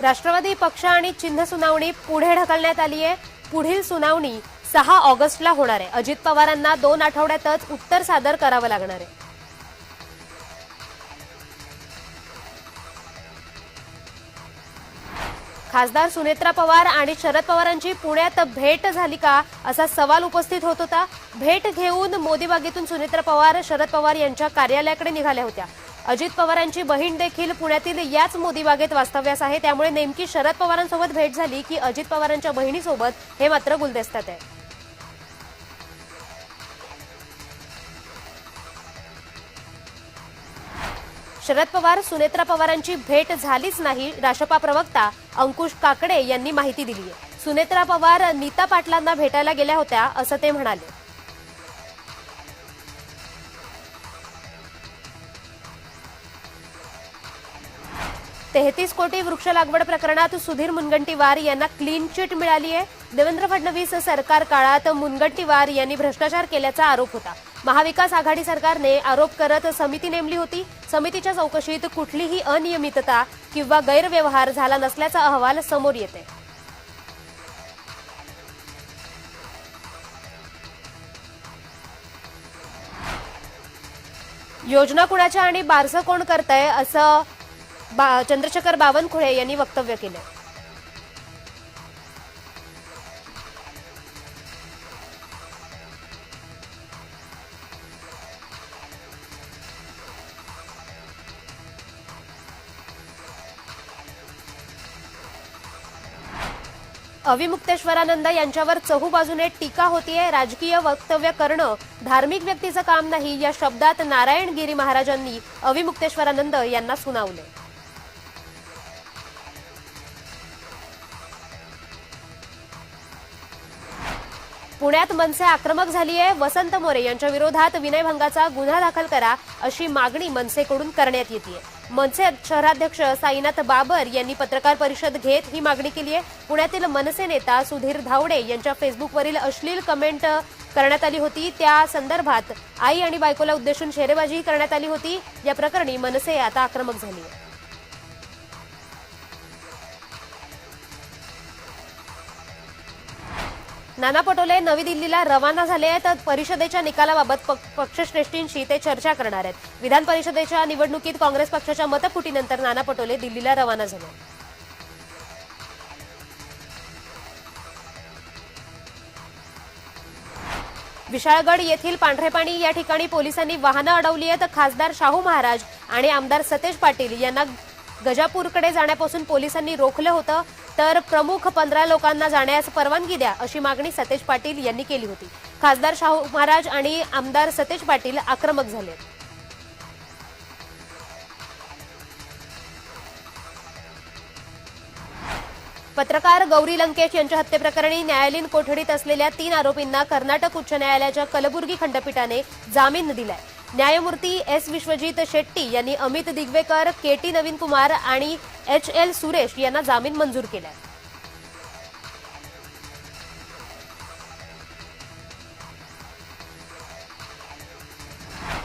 राष्ट्रवादी पक्ष आणि चिन्ह सुनावणी पुढे ढकलण्यात आली आहे. पुढील सुनावणी सहा ऑगस्टला होणार आहे. अजित पवारांना दोन आठवड्यातच उत्तर सादर करावं लागणार आहे. खासदार सुनेत्रा पवार आणि शरद पवारांची पुण्यात भेट झाली का असा सवाल उपस्थित होत होता. भेट घेऊन मोदी बागेतून सुनेत्रा पवार शरद पवार यांच्या कार्यालयाकडे निघाल्या होत्या. अजित पवारांची बहीण देखील पुण्यातील याच मोदी बागेत वास्तव्यास आहे. त्यामुळे नेमकी शरद पवारांसोबत भेट झाली की अजित पवारांच्या बहिणीसोबत हे मात्र गुलदस्त्यात आहे. शरद पवार सुनेत्रा पवारांची भेट झालीच नाही राशपा प्रवक्ता अंकुश काकडे यांनी माहिती दिली आहे सुनेत्रा पवार नीता पाटलांना भेटायला गेल्या होत्या असं ते म्हणाले. तेहतीस कोटी वृक्ष लागवड प्रकरणात सुधीर मुनगंटीवार यांना क्लीन चिट मिळाली आहे. देवेंद्र फडणवीस सरकार काळात मुनगंटीवार यांनी भ्रष्टाचार केल्याचा आरोप होता. महाविकास आघाडी सरकारने आरोप करत समिती नेमली होती. समितीच्या चौकशीत कुठलीही अनियमितता किंवा गैरव्यवहार झाला नसल्याचा अहवाल समोर येते योजना कुणाच्या आणि बारसं कोण करतंय असं बा- चंद्रशेखर बावनकुळे यांनी वक्तव्य केलं. अविमुक्तेश्वरानंद यांच्यावर चहूबाजूने टीका होतीये राजकीय वक्तव्य करणं धार्मिक व्यक्तीचं काम नाही या शब्दात नारायण गिरी महाराजांनी अविमुक्तेश्वरानंद यांना सुनावले पुण्यात मनसे आक्रमक झाली आहे वसंत मोरे यांच्या विरोधात विनयभंगाचा गुन्हा दाखल करा अशी मागणी मनसेकडून करण्यात येते मनसे शहराध्यक्ष साईनाथ बाबर यांनी पत्रकार परिषद घेत ही मागणी केली आहे पुण्यातील मनसे नेता सुधीर धावडे यांच्या फेसबुकवरील अश्लील कमेंट करण्यात आली होती. त्या संदर्भात आई आणि बायकोला उद्देशून शेरेबाजी करण्यात आली होती. या प्रकरणी मनसे आता आक्रमक झाली आहे नाना पटोले नवी दिल्लीला रवाना झाले आहेत. तर परिषदेच्या निकालाबाबत पक्षश्रेष्ठींशी ते चर्चा करणार आहेत. विधान परिषदेच्या निवडणुकीत काँग्रेस पक्षाच्या मतफुटीनंतर नाना पटोले दिल्लीला रवाना झाले. विशाळगड येथील पांढरेपाणी या ठिकाणी पोलिसांनी वाहनं अडवली आहेत. खासदार शाहू महाराज आणि आमदार सतेज पाटील यांना गजापूरकडे जाण्यापासून पोलिसांनी रोखलं होतं तर प्रमुख पंधरा लोकांना जाण्यास परवानगी द्या अशी मागणी सतेज पाटील यांनी केली होती. खासदार शाहू महाराज आणि आमदार सतेज पाटील आक्रमक झाले. पत्रकार गौरी लंकेश यांच्या हत्येप्रकरणी न्यायालयीन कोठडीत असलेल्या तीन आरोपींना कर्नाटक उच्च न्यायालयाच्या कलबुर्गी खंडपीठाने जामीन दिलाय. न्यायमूर्ती एस विश्वजित शेट्टी यांनी अमित दिग्वेकर के टी नवीन कुमार आणि एच एल सुरेश यांना जामीन मंजूर केलाय.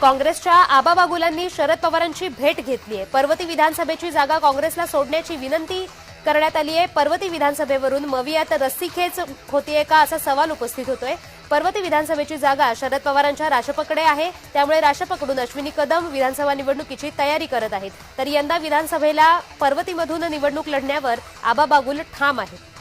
काँग्रेसच्या आबा बागुलांनी शरद पवारांची भेट घेतली आहे पर्वती विधानसभेची जागा काँग्रेसला सोडण्याची विनंती करण्यात आली आहे पर्वती विधानसभेवरून मवियात रस्सीखेच होतीये का असा सवाल उपस्थित होतोय. पर्वती विधानसभेची जागा शरद पवारांच्या राशपकडे आहे. त्यामुळे राशपकडून अश्विनी कदम विधानसभा निवडणुकीची तयारी करत आहेत. तर यंदा विधानसभेला पर्वतीमधून निवडणूक लढण्यावर आबा बागुल ठाम आहेत.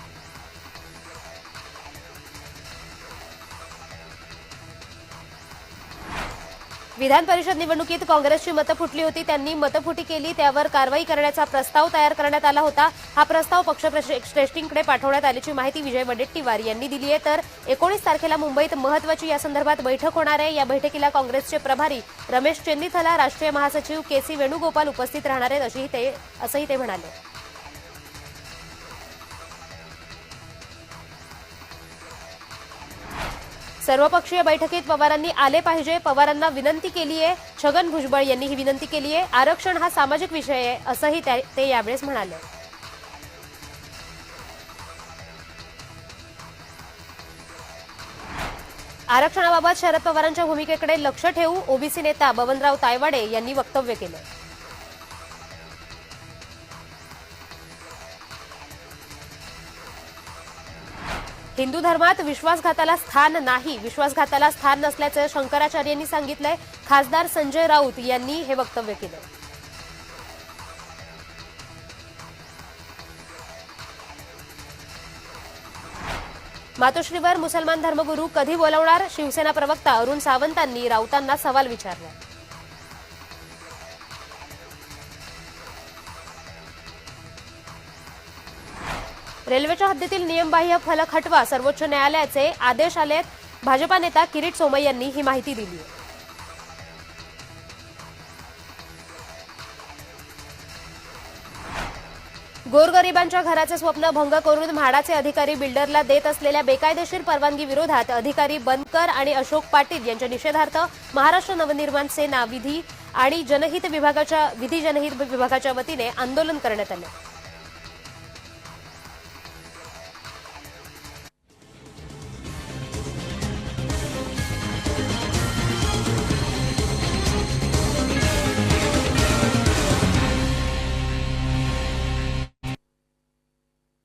विधान परिषद निवडणुकीत काँग्रेसची मतं फुटली होती. त्यांनी मतफुटी केली. त्यावर कारवाई करण्याचा प्रस्ताव तयार करण्यात आला होता. हा प्रस्ताव पक्ष श्रेष्ठींकडे पाठवण्यात आल्याची माहिती विजय वडेट्टीवार यांनी दिली आहे. तर एकोणीस तारखेला मुंबईत महत्वाची या संदर्भात बैठक होणार आहे. या बैठकीला काँग्रेसचे प्रभारी रमेश चेन्नीथला राष्ट्रीय महासचिव के सी वेणुगोपाल उपस्थित राहणार आहेत अशीही ते असंही ते म्हणाले. सर्वपक्षीय बैठकीत पवारांनी आले पाहिजे. पवारांना विनंती केली आहे. छगन भुजबळ यांनी ही विनंती केली आहे. आरक्षण हा सामाजिक विषय आहे असंही ते यावेळेस म्हणाले. आरक्षणाबाबत शरद पवारांच्या भूमिकेकडे लक्ष ठेवू ओबीसी नेता बबनराव तायवाडे यांनी वक्तव्य केलं. हिंदू धर्मात विश्वासघाताला स्थान नाही. विश्वासघाताला स्थान नसल्याचं शंकराचार्यांनी सांगितलंय. खासदार संजय राऊत यांनी हे वक्तव्य केलं. मातोश्रीवर मुसलमान धर्मगुरू कधी बोलवणार? शिवसेना प्रवक्ता अरुण सावंतांनी राऊतांना सवाल विचारला. रेल्वेच्या हद्दीतील नियमबाह्य फलक हटवा सर्वोच्च न्यायालयाचे आदेश आले भाजपा नेता किरीट सोमय यांनी ही माहिती दिली. गोरगरिबांच्या घराचे स्वप्न भंग करून म्हाडाचे अधिकारी बिल्डरला देत असलेल्या बेकायदेशीर परवानगी विरोधात अधिकारी बनकर आणि अशोक पाटील यांच्या निषेधार्थ महाराष्ट्र नवनिर्माण सेना विधी आणि जनहित विभागाच्या विधी जनहित विभागाच्या वतीने आंदोलन करण्यात आले.